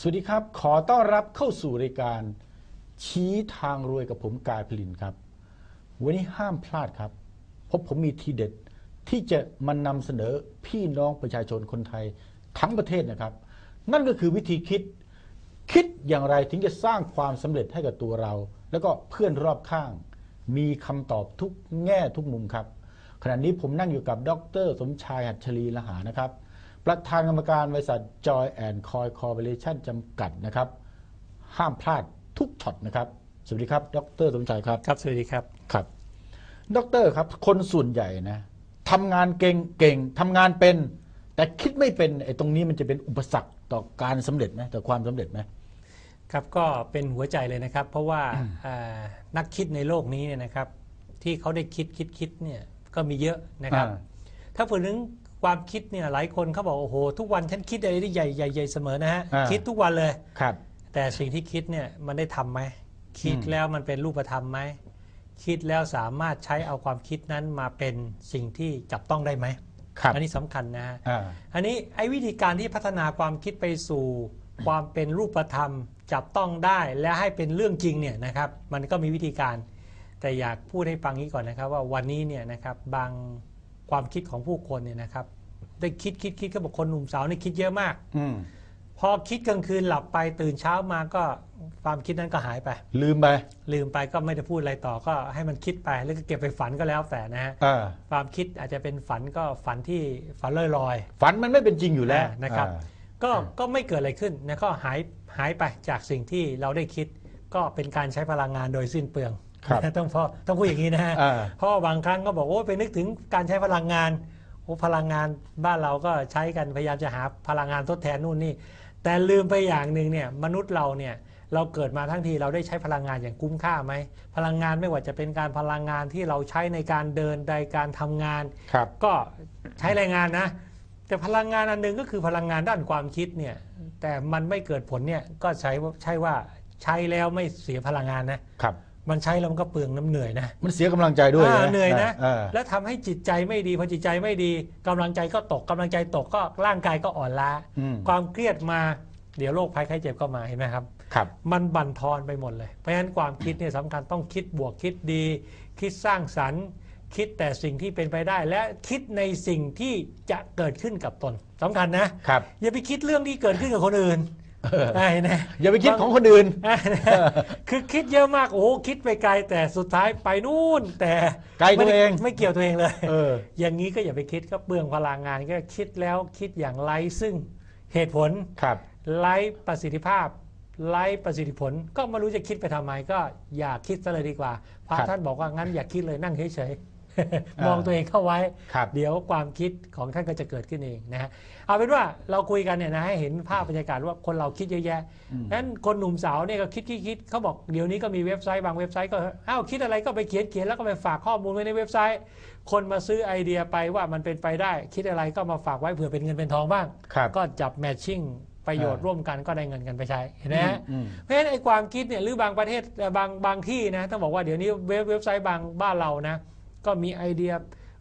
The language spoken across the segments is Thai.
สวัสดีครับ ขอต้อนรับเข้าสู่รายการ ชี้ทางรวยกับผมกายพลินครับ วันนี้ห้ามพลาดครับเพราะผมมีทีเด็ดที่จะมานำเสนอพี่น้องประชาชนคนไทยทั้งประเทศนะครับ นั่นก็คือวิธีคิด คิดอย่างไรถึงจะสร้างความสำเร็จให้กับตัวเรา แล้วก็เพื่อนรอบข้าง มีคำตอบทุกแง่ทุกมุมครับ ขณะนี้ผมนั่งอยู่กับดร สมชายหัตถลีละหานะครับ ประธานกรรมการบริษัท Joy and Coy Corporation จำกัดนะครับ ห้ามพลาดทุกช็อตนะครับ สวัสดีครับ ดรสมชายครับครับ สวัสดีครับครับ ดรครับ คนส่วนใหญ่นะทำงานเก่งเก่งทำงานเป็น แต่คิดไม่เป็นไอ้ตรงนี้มันจะเป็นอุปสรรคต่อการสำเร็จไหมต่อความสำเร็จไหมครับก็เป็นหัวใจเลยนะครับ เพราะว่าอ่านักคิดในโลกนี้เนี่ยนะครับ ที่เขาได้คิดคิดคิดเนี่ยก็มีเยอะนะครับอ่าถ้าพูดถึง ความคิดเนี่ยหลายคนเขาบอกโอ้โห ทุกวันฉันคิดอะไรได้ใหญ่ใหญ่ใหญ่เสมอนะฮะอ่า คิดทุกวันเลย ครับ แต่สิ่งที่คิดเนี่ยมันได้ทำไหมคิดอืม แล้วมันเป็นรูปธรรมไหมคิดแล้วสามารถใช้เอาความคิดนั้นมาเป็นสิ่งที่จับต้องได้ไหมครับอันนี้สำคัญนะฮะ อ่า อันนี้ไอ้วิธีการที่พัฒนาความคิดไปสู่ ความเป็นรูปธรรม จับต้องได้และให้เป็นเรื่องจริงเนี่ยนะครับมันก็มีวิธีการ แต่อยากพูดให้ฟังนี้ก่อนนะครับ ว่าวันนี้เนี่ยนะครับบาง ความคิดของผู้คนเนี่ยนะครับ ได้คิดคิดคิดก็บอกคนหนุ่มสาวนี่คิดเยอะมาก อืมพอคิดกลางคืนหลับไปตื่นเช้ามาก็ความคิดนั้นก็หายไป ลืมไป ลืมไปก็ไม่ได้พูดอะไรต่อก็ให้มันคิดไปแล้วก็เก็บไปฝันก็แล้วแต่นะฮะอ่า ความคิดอาจจะเป็นฝันก็ฝันที่ฝันลอยๆฝันมันไม่เป็นจริงอยู่แล้วอ่านะครับ อ่าก็ก็ไม่เกิดอะไรขึ้นนะก็หายหายไปจากสิ่งที่เราได้คิด ก็เป็นการใช้พลังงานโดยสิ้นเปลืองครับ ต้องพอต้องพูดอย่างนี้นะฮะอ่าเพราะว่าบางครั้งก็บอกโอ้ไปนึกถึงการใช้พลังงานโอ้พลังงานบ้านเราก็ใช้กันพยายามจะหาพลังงานทดแทนนู่นนี่ แต่ลืมไปอย่างหนึ่งเนี่ยมนุษย์เราเนี่ยเราเกิดมาทั้งทีเราได้ใช้พลังงานอย่างคุ้มค่าไหม พลังงานไม่ว่าจะเป็นการพลังงานที่เราใช้ในการเดินในการทำงานครับก็ใช้แรงงานนะ แต่พลังงานอันหนึงก็คือพลังงานด้านความคิดเนี่ยแต่มันไม่เกิดผลเนี่ยก็ใช้ว่าใช่ว่าใช้แล้วไม่เสียพลังงานนะครับ มันใช้แล้วมันก็เปลืองน้ำเหนื่อยนะมันเสียกำลังใจด้วยอ่าะเหนื่อยนะอ่าแล้วทำให้จิตใจไม่ดีพอจิตใจไม่ดีกำลังใจก็ตกกำลังใจตกก็ร่างกายก็อ่อนล้าอืมความเครียดมาเดี๋ยวโรคภัยไข้เจ็บก็มาเห็นไหมครับครับ มันบั่นทอนไปหมดเลย เพราะฉะนั้นความคิดเนี่ยสำคัญต้องคิดบวกคิดดี คิดสร้างสรรค์ คิดแต่สิ่งที่เป็นไปได้ และคิดในสิ่งที่จะเกิดขึ้นกับตนสำคัญนะครับอย่าไปคิดเรื่องที่เกิดขึ้นกับคนอื่น เออได้นะอย่าไปคิดของคนอื่น คือคิดเยอะมากโอ้โหคิดไปไกลแต่สุดท้ายไปนู่น แต่ไกลตัวเองไม่ไม่เกี่ยวตัวเองเลยเอออย่างนี้ก็อย่าไปคิดก็เปลืองพลังงานก็คิดแล้วคิดอย่างไร้ซึ่งเหตุผลครับไร้ประสิทธิภาพไร้ประสิทธิผลก็ไม่รู้จะคิดไปทำไมก็อย่าคิดซะเลยดีกว่าพระครับท่านบอกว่างั้นอย่าคิดเลยนั่งเฉยๆอ่า มมองตัวเองเข้าไว้ครับเดี๋ยวความคิดของท่านก็จะเกิดขึ้นเองนะฮะเอาเป็นว่าเราคุยกันเนี่ยนะให้เห็นภาพบรรยากาศว่าคนเราคิดเยอะแยะอืมนั้นคนหนุ่มสาวเนี่ยก็คิดคิดคิดเขาบอกเดี๋ยวนี้ก็มีเว็บไซต์บางเว็บไซต์ก็อ้าวคิดอะไรก็ไปเขียนเขียนแล้วก็ไปฝากข้อมูลไว้ในเว็บไซต์ คนมาซื้อไอเดียไปว่ามันเป็นไปได้ คิดอะไรก็มาฝากไว้เผื่อเป็นเงินเป็นทองบ้างครับก็จับแมทชิ่งประโยชน์อ่าร่วมกันก็ได้เงินกันไปใช้เห็นไหมฮะอืมเพราะฉะนั้นไอ้ความคิดเนี่ยหรือบางประเทศเอ่อบางบางที่นะต้องบอกว่าเดี๋ยวนี้เว็บเว็บไซต์บางบ้านเรานะ ก็มีไอเดีย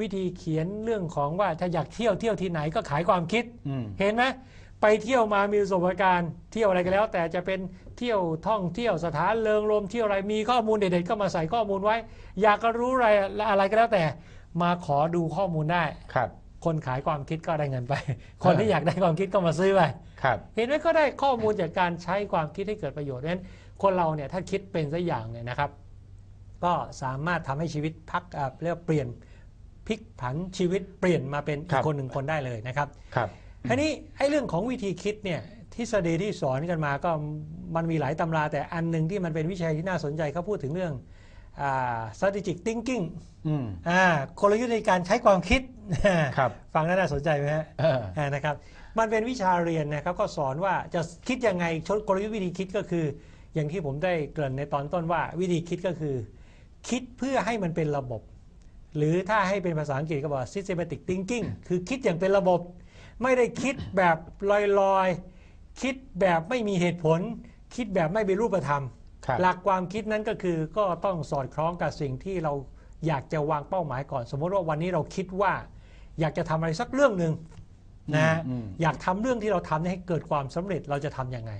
วิธีเขียนเรื่องของว่าถ้าอยากเที่ยวเที่ยวที่ไหนก็ขายความคิด อืม เห็นไหมไปเที่ยวมามีประสบการณ์เที่ยวอะไรก็แล้ว แต่จะเป็นเที่ยวท่องเที่ยวสถานเริงรมเที่ยวอะไรมีข้อมูลเด็ดๆก็มาใส่ข้อมูลไว้ อยากจะรู้อะไรอะไรก็แล้วแต่ มาขอดูข้อมูลได้ ครับ คนขายความคิดก็ได้เงินไป คนที่อยากได้ความคิดก็มาซื้อไปครับ เห็นไหมก็ได้ข้อมูลจากการใช้ความคิดให้เกิดประโยชน์เพราะฉะนั้นคนเราเนี่ยถ้าคิดเป็นสักอย่างเนี่ยนะครับ ก็สามารถทำให้ชีวิตพักอะเรียกว่าเปลี่ยนพลิกผันชีวิตเปลี่ยนมาเป็นอีครักบคนหนึ่งคนได้เลยนะครับครับทีนี้ไอ้เรื่องของวิธีคิดเนี่ยทฤษฎีที่สอนกันมาก็มันมีหลายตำรา แต่อันหนึ่งที่มันเป็นวิชาที่น่าสนใจเขาพูดถึงเรื่องอ่า strategic thinking อืมอ่ากลยุทธ์ในการใช้ความคิดครับฟังแล้วน่าสนใจไหมฮะเอออ่านะครับ มันเป็นวิชาเรียนนะครับก็สอนว่าจะคิดยังไงชกลยุทธ์วิธีคิดก็คือ อย่างที่ผมได้เกริ่นในตอนต้นว่าวิธีคิดก็คือ คิดเพื่อให้มันเป็นระบบ หรือถ้าให้เป็นภาษาอังกฤษก็บอกว่า systematic thinking คือคิดอย่างเป็นระบบ ไม่ได้คิดแบบลอยๆ คิดแบบไม่มีเหตุผล คิดแบบไม่เป็นรูปธรรมครับหลักความคิดนั้นก็คือก็ต้องสอดคล้องกับสิ่งที่เราอยากจะวางเป้าหมายก่อน สมมติว่าวันนี้เราคิดว่า อยากจะทำอะไรสักเรื่องหนึ่งนะอืมอยากทำเรื่องที่เราทำให้เกิดความสำเร็จเราจะทำยังไง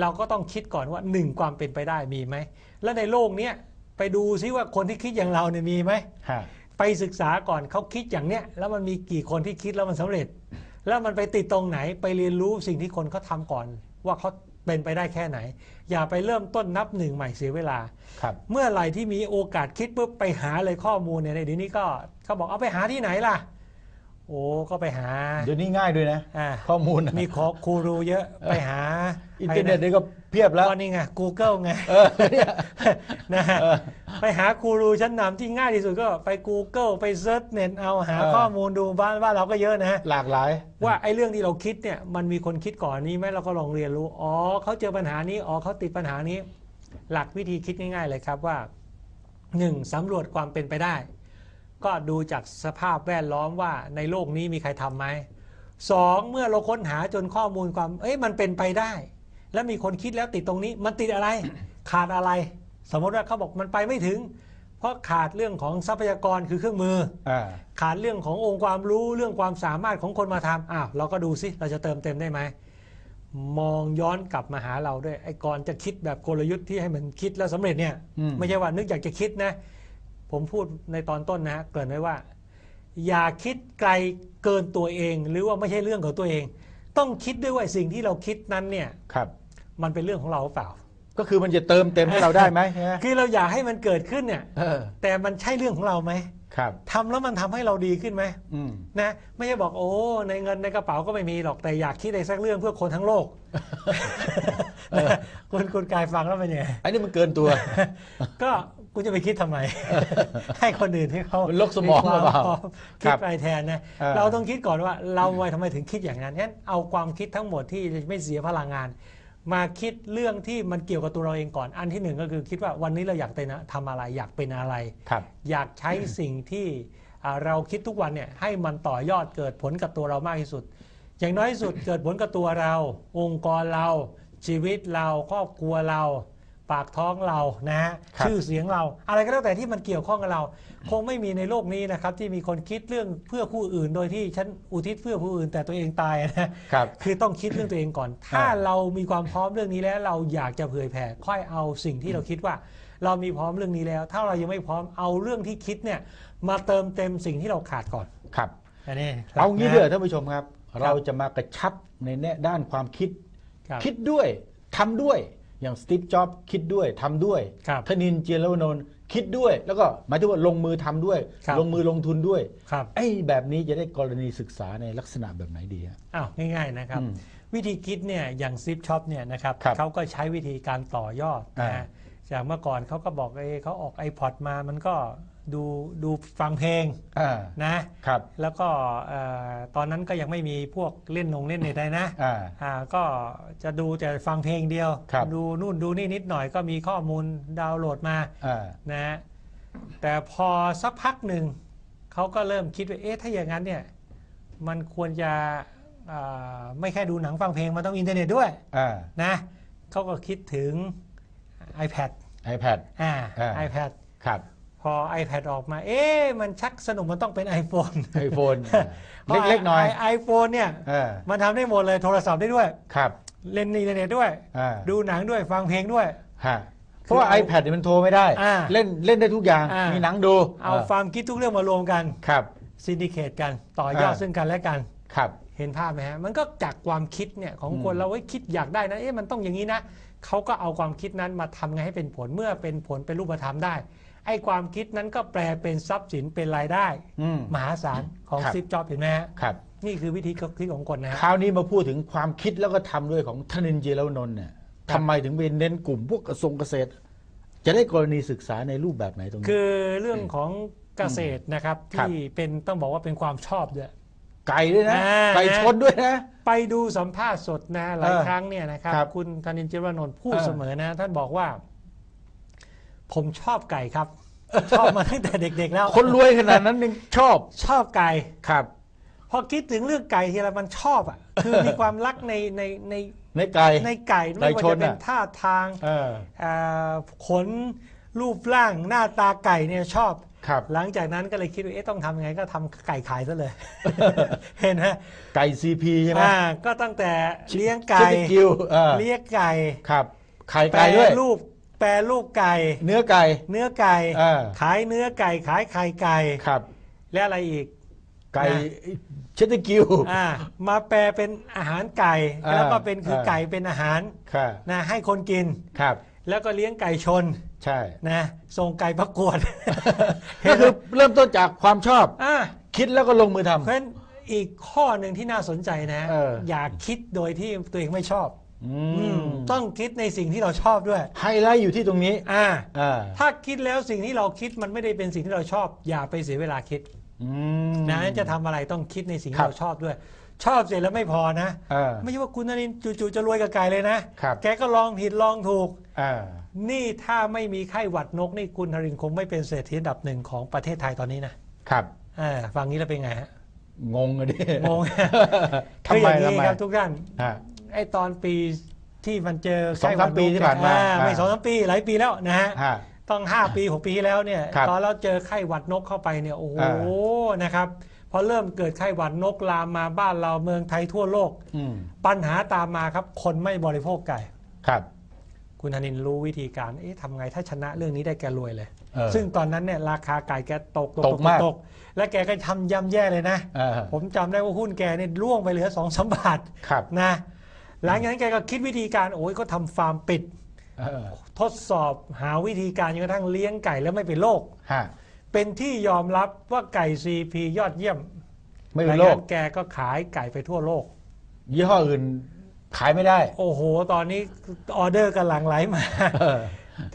เราก็ต้องคิดก่อนว่าหนึ่งความเป็นไปได้มีไหมแล้วในโลกเนี้ย ไปดูซิว่าคนที่คิดอย่างเราเนี่ยมีไหมฮะไปศึกษาก่อนเขาคิดอย่างเนี้ยแล้วมันมีกี่คนที่คิดแล้วมันสำเร็จ แล้วมันไปติดตรงไหนไปเรียนรู้สิ่งที่คนเขาทำก่อน ว่าเขาเป็นไปได้แค่ไหน อย่าไปเริ่มต้นนับหนึ่งใหม่เสียเวลาครับเมื่อไหร่ที่มีโอกาสคิดปุ๊บไปหาเลยข้อมูลเนี่ยในเดี๋ยวนี้ก็เขาบอกเอาไปหาที่ไหนล่ะ โอ้ก็ไปหาเดี๋ยวนี้ง่ายด้วยนะ อ่าข้อมูลนะมีขอครูรูเยอะไปหาอินเทอร์เน็ตนี่ก็เพียบแล้ว ก็นี่ไง Google ไงเออเนี่ยนะฮะเออไปหากูรูชั้นนำที่ง่ายที่สุดก็ไป Google ไปเซิร์ชเน็ตเอาหาเออ ข้อมูลดูบ้านว่าเราก็เยอะนะหลากหลาย ว่าไอ้เรื่องที่เราคิดเนี่ยมันมีคนคิดก่อนนี้ไหมเราก็ลองเรียนรู้ อ๋อเขาเจอปัญหานี้อ๋อเขาติดปัญหานี้ หลักวิธีคิดง่าย ๆ เลยครับว่าหนึ่งสำรวจความเป็นไปได้ ก็ดูจากสภาพแวดล้อมว่าในโลกนี้มีใครทำไหมสองเมื่อเราค้นหาจนข้อมูลความ เอ้ยมันเป็นไปได้ แล้วมีคนคิดแล้วติดตรงนี้ มันติดอะไร ขาดอะไร สมมติว่าเขาบอกมันไปไม่ถึง เพราะขาดเรื่องของทรัพยากรคือเครื่องมืออ่าขาดเรื่องขององค์ความรู้เรื่องความสามารถของคนมาทำอ้าวเราก็ดูสิเราจะเติมเต็มได้ไหมมองย้อนกลับมาหาเราด้วยไอ้ก่อนจะคิดแบบกลยุทธ์ที่ให้มันคิดแล้วสำเร็จเนี่ยอืมไม่ใช่ว่านึกอยากจะคิดนะ ผมพูดในตอนต้นนะฮะเกริ่นไว้ว่า อย่าคิดไกลเกินตัวเอง หรือว่าไม่ใช่เรื่องของตัวเอง ต้องคิดด้วยว่าสิ่งที่เราคิดนั้นเนี่ยครับ มันเป็นเรื่องของเราหรือเปล่า ก็คือมันจะเติมเต็มให้เราได้ไหมฮะคือเราอยากให้มันเกิดขึ้นเนี่ยเออแต่มันใช่เรื่องของเราไหมครับ ทำแล้วมันทำให้เราดีขึ้นไหมอืม นะไม่ใช่บอกโอ้ในเงินในกระเป๋าก็ไม่มีหรอกแต่อยากคิดอะไรสักเรื่องเพื่อคนทั้งโลกเออนะคุณคุณกายฟังแล้วเป็นยังไง อันนี้มันเกินตัว ก็ คุณจะไปคิดทำไม ให้คนอื่นที่เขามันลกสมองควาหรือเปล่าพร้อมคคิรัดบไปแทนนะเออเราต้องคิดก่อนว่า เราทำไมถึงคิดอย่างนั้นงั้นเอาความคิดทั้งหมดที่ไม่เสียพลังงาน มาคิดเรื่องที่มันเกี่ยวกับตัวเราเองก่อนอันที่หนึ่งก็คือคิดว่าวันนี้เราอยากเป็นทำอะไรอยากเป็นอะไรครับอยากใช้สิ่งที่อ่าเราคิดทุกวันเนี่ยให้มันต่อยอดเกิดผลกับตัวเรามากที่สุด อย่างน้อยที่สุดเกิดผลกับตัวเรา องค์กรเรา ชีวิตเราครอบครัวเรา ปากท้องเรานะฮะครับชื่อเสียงเรา อะไรก็แล้วแต่ที่มันเกี่ยวข้องกับเรา คงไม่มีในโลกนี้นะครับ ที่มีคนคิดเรื่องเพื่อผู้อื่น โดยที่ฉันอุทิศเพื่อผู้อื่นแต่ตัวเองตายนะครับคือต้องคิดเรื่องตัวเองก่อน ถ้าเรามีความพร้อมเรื่องนี้แล้ว เราอยากจะเผยแผ่ค่อยเอาสิ่งที่เราคิดว่า เรามีพร้อมเรื่องนี้แล้ว ถ้าเรายังไม่พร้อมเอาเรื่องที่คิดเนี่ยมาเติมเต็มสิ่งที่เราขาดก่อนครับอันนี้เอางี้นะเถอะท่านผู้ชมครับ เราจะมากระชับในแน่ด้านความคิดครับคิดด้วยทำด้วย อย่างสตีฟจ็อบคิดด้วยทำด้วยครับธนินเจยรวนนท์คิดด้วย แล้วก็หมายถึงว่าลงมือทำด้วยครับลงมือลงทุนด้วยครับไอ้แบบนี้จะได้กรณีศึกษาในลักษณะแบบไหนดีฮะอ้าวง่ายๆนะครับอืมวิธีคิดเนี่ยอย่างซิปช็อปเนี่ยนะครับครับเขาก็ใช้วิธีการต่อยอดนะอ่าฮะจากเมื่อก่อนเขาก็บอกเอ้เขาออก iPod มามันก็ ดูดูฟังเพลงอ่านะครับ แล้วก็เอ่อตอนนั้นก็ยังไม่มีพวกเล่นนงเล่นเน็ตได้นะอ่า อ่าก็จะดูแต่ฟังเพลงเดียว ครับ ดูนู่นดูนี่นิดหน่อยก็มีข้อมูลดาวน์โหลดมา อ่า นะฮะแต่พอสักพักหนึ่งเขาก็เริ่มคิดว่าเอ๊ะถ้าอย่างนั้นเนี่ยมันควรจะอ่าไม่แค่ดูหนังฟังเพลงมันต้องอินเทอร์เน็ตด้วยอ่า นะเขาก็คิดถึง iPad iPad อ่า อ่า iPad ครับพ อ iPad ออกมา เอ๊ะมันชักสนุกมันต้องเป็น iPhone ไอโฟน เล็กๆหน่อย ไอโฟนเนี่ยอ่ามันทำได้หมดเลยโทรศัพท์ได้ด้วย ครับเล่นอินเทอร์เน็ตด้วย อ่าดูหนังด้วยฟังเพลงด้วย ฮะเพราะว่าคือเอา iPad เนี่ยมันโทรไม่ได้ อ่าเล่นเล่นได้ทุกอย่าง อ่ามี มีหนังดูเอาความคิดทุกเรื่องมารวมกันครับ ซินดิเคตกันต่อยอดอ่า ซึ่งกันและกัน ครับ เห็นภาพไหมฮะ มันก็จากความคิดเนี่ยของคนอืมเราไว้ยคิดอยากได้นะ เอ๊ะมันต้องอย่างนี้นะ เขาก็เอาความคิดนั้นมาทำไงให้เป็นผลเมื่อเป็นผลเป็นรูปธรรมได้ ไอ้ความคิดนั้นก็แปลเป็นทรัพย์สินเป็นรายได้ อืม มหาศาลของครับ ซิปจ็อบเห็นไหมฮะครับ นี่คือวิธีคิดของคนนะฮะ คราวนี้มาพูดถึงความคิดแล้วก็ทำด้วยของธนินทร์เจยรวนนท์เนี่ยครับ ทำไมถึงไปเน้นกลุ่มพวกกระทรวงเกษตร จะได้กรณีศึกษาในรูปแบบไหนตรงนี้ คือเรื่องของเกษตรนะครับ ครับที่เป็นต้องบอกว่าเป็นความชอบด้วย ไก่ด้วยนะอ่า ไก่ชนด้วยนะ ไปดูสัมภาษณ์สดนะหลายเออครั้งเนี่ยนะครับ ครับคุณธนินทร์เจรวนนท์พูดเออ เสมอนะ ท่านบอกว่า ผมชอบไก่ครับ ชอบมาตั้งแต่เด็ก ๆ แล้วคนรวยขนาดนั้นยังชอบชอบไก่ ครับ พอคิดถึงเรื่องไก่ทีไรมันชอบอะ คือมีความรักในในในในไก่ ในไก่ไม่ว่าไก่ชนจะเป็นน่ะท่าทางเออ เอ่อขนรูปร่างหน้าตาไก่เนี่ยชอบ ครับ หลังจากนั้นก็เลยคิดว่าเอ๊ะต้องทำยังไงก็ทำไก่ขายซะเลย เห็นไหมไก่ซีพีใช่ไหมอ่าก็ตั้งแต่เลี้ยงไก่ชิคกิวเออเลี้ยงไก่ครับไข่แปรไก่ด้วย รูปแปรรูปไก่ เนื้อไก่ เนื้อไก่ อ่า ขายเนื้อไก่ขายไข่ไก่ ครับ และอะไรอีก ไก่นะชิคกิว อ่ามาแปลเป็นอาหารไก่ อ่าแล้วก็เป็นคืออ่าไก่เป็นอาหารครับนะให้คนกิน ครับ แล้วก็เลี้ยงไก่ชน ใช่นะส่งไก่ประกวดก็คือเริ่มต้นจากความชอบ อ่าคิดแล้วก็ลงมือทำ เพราะฉะนั้นอีกข้อหนึ่งที่น่าสนใจนะ เอออย่าคิดโดยที่ตัวเองไม่ชอบอือืมมต้องคิดในสิ่งที่เราชอบด้วย ไฮไลท์อยู่ที่ตรงนี้อ่า อ่าถ้าคิดแล้วสิ่งที่เราคิดมันไม่ได้เป็นสิ่งที่เราชอบ อย่าไปเสียเวลาคิดอืม นะจะทำอะไรต้องคิดในสิ่งครัที่บ เราชอบด้วย ชอบเสร็จแล้วไม่พอนะ อ่า ไม่ใช่ว่าคุณนรินทร์จู่ๆจะรวยกับไก่เลยนะครับ แกก็ลองผิดลองถูก อ่า นี่ถ้าไม่มีไข้หวัดนกนี่คุณนรินทร์คงไม่เป็นเศรษฐีอันดับหนึ่งของประเทศไทยตอนนี้นะครับอ่าฟังนี้แล้วเป็นไงฮะงงอะดิงง ทำคือไมอย่างทำนี้ไมครับทุกท่านฮะ ไอ้ตอนปีที่มันเจอสองสามไข้หวัดนกปีที่ผ่านมาอ่อ่าไม่สองสามปีหลายปีแล้วนะฮะ ฮะ ต้อง 5 ปี 6 ปีที่แล้วเนี่ยครับตอนเราเจอไข้หวัดนกเข้าไปเนี่ยโอ้โหอ่านะครับพอเริ่มเกิดไข้หวัดนกลามมาบ้านเราเมืองไทยทั่วโลก อืมปัญหาตามมาครับ คนไม่บริโภคไก่ ครับ คุณธนินรู้วิธีการ เอ๊ะทำไงถ้าชนะเรื่องนี้ได้แกรวยเลย เออซึ่งตอนนั้นเนี่ยราคาไก่แกตกตกมาก ตก และแกก็ทำย่ำแย่เลยนะอ่าผมจำได้ว่าหุ้นแกเนี่ยร่วงไปเหลือสองสามบาทครับนะ หลังจากนั้นแกก็คิดวิธีการโอ้ยก็ทำฟาร์มปิด เออทดสอบหาวิธีการจนกระทั่งเลี้ยงไก่แล้วไม่เป็นโรคฮะเป็นที่ยอมรับว่าไก่ซีพียอดเยี่ยมไม่เป็นโรคหลังจากนั้นแกก็ขายไก่ไปทั่วโลก ยี่ห้ออื่น ขายไม่ได้ โอ้โห ตอนนี้ออเดอร์กำลังไหลมาเออ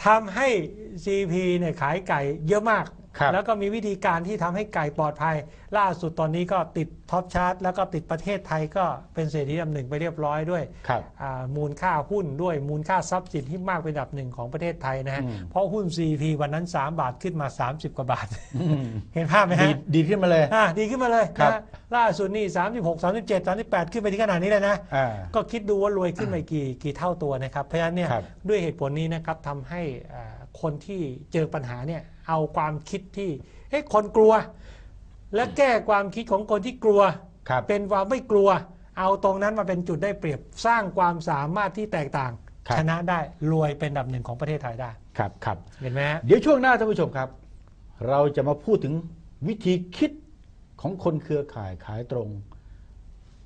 ทำให้ CP เนี่ยขายไก่เยอะมาก ครับแล้วก็มีวิธีการที่ทำให้ไก่ปลอดภัย ล่าสุดตอนนี้ก็ติดท็อปชาร์ตแล้วก็ติดประเทศไทยก็เป็นเศรษฐีอันดับหนึ่งไปเรียบร้อยด้วยครับ อ่ามูลค่าหุ้นด้วยมูลค่าทรัพย์สินที่มากเป็นอันดับหนึ่งของประเทศไทยนะฮะอืม เพราะหุ้น CP วันนั้น 3 บาทขึ้นมา 30 กว่าบาทอืมเห็นภาพไหมดีฮะดีขึ้นมาเลย อ่าดีขึ้นมาเลยครับนะล่าสุดนี่36 37 38 ขึ้นไปที่ขนาดนี้เลยนะ อ่า ก็คิดดูว่ารวยขึ้นไปกี่กี่เท่าตัวนะครับ เพราะฉะนั้นเนี่ยครับด้วยเหตุผลนี้นะครับทำให้อ่าคนที่เจอปัญหาเนี่ย เอาความคิดที่เอ๊ะคนกลัว และแก้ความคิดของคนที่กลัว ครับเป็นความไม่กลัว เอาตรงนั้นมาเป็นจุดได้เปรียบสร้างความสามารถที่แตกต่าง ครับ ชนะได้รวยเป็นอันดับหนึ่งของประเทศไทยได้ ครับครับ เห็นไหมฮะ เดี๋ยวช่วงหน้าท่านผู้ชมครับ เราจะมาพูดถึงวิธีคิดของคนเครือข่ายขายตรง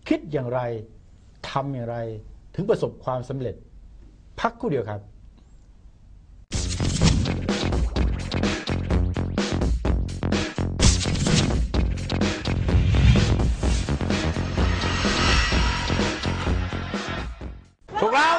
คิดอย่างไรทำอย่างไร ถึงประสบความสำเร็จ พักครู่เดียวครับ